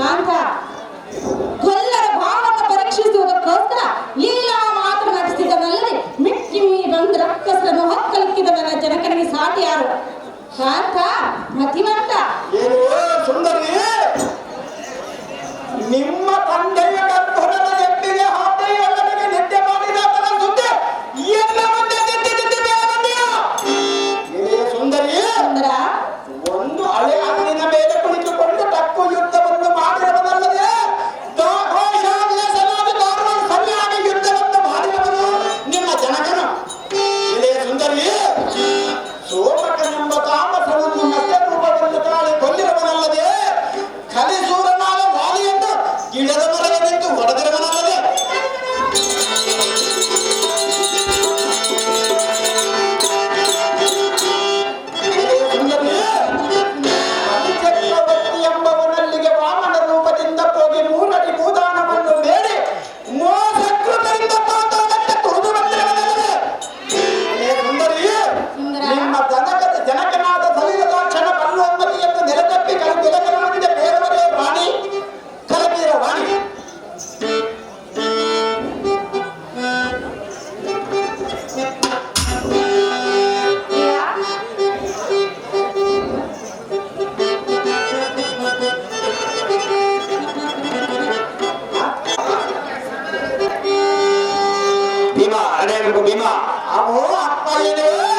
ಮಾರ್ಗ ಕೊಲ್ಲರ ಭಾವವನ್ನು ಪರೀಕ್ಷಿಸುವುದಕ್ಕೋಸ್ಕರ ಲೀಲಾ ಮಾತ್ರ ನಟಿಸಿದವಲ್ಲದೆ ಮಿಕ್ಕಿ ಮೀ ಬಂದು ರಕ್ಕಸರನ್ನು ಹೊಕ್ಕಲಕ್ಕಿದವರ ಜನಕನಿಗೆ ಸಾಟಿ ಯಾರು ಕಾಂತ? বিলাইল বিমা আমো আত্মাইনে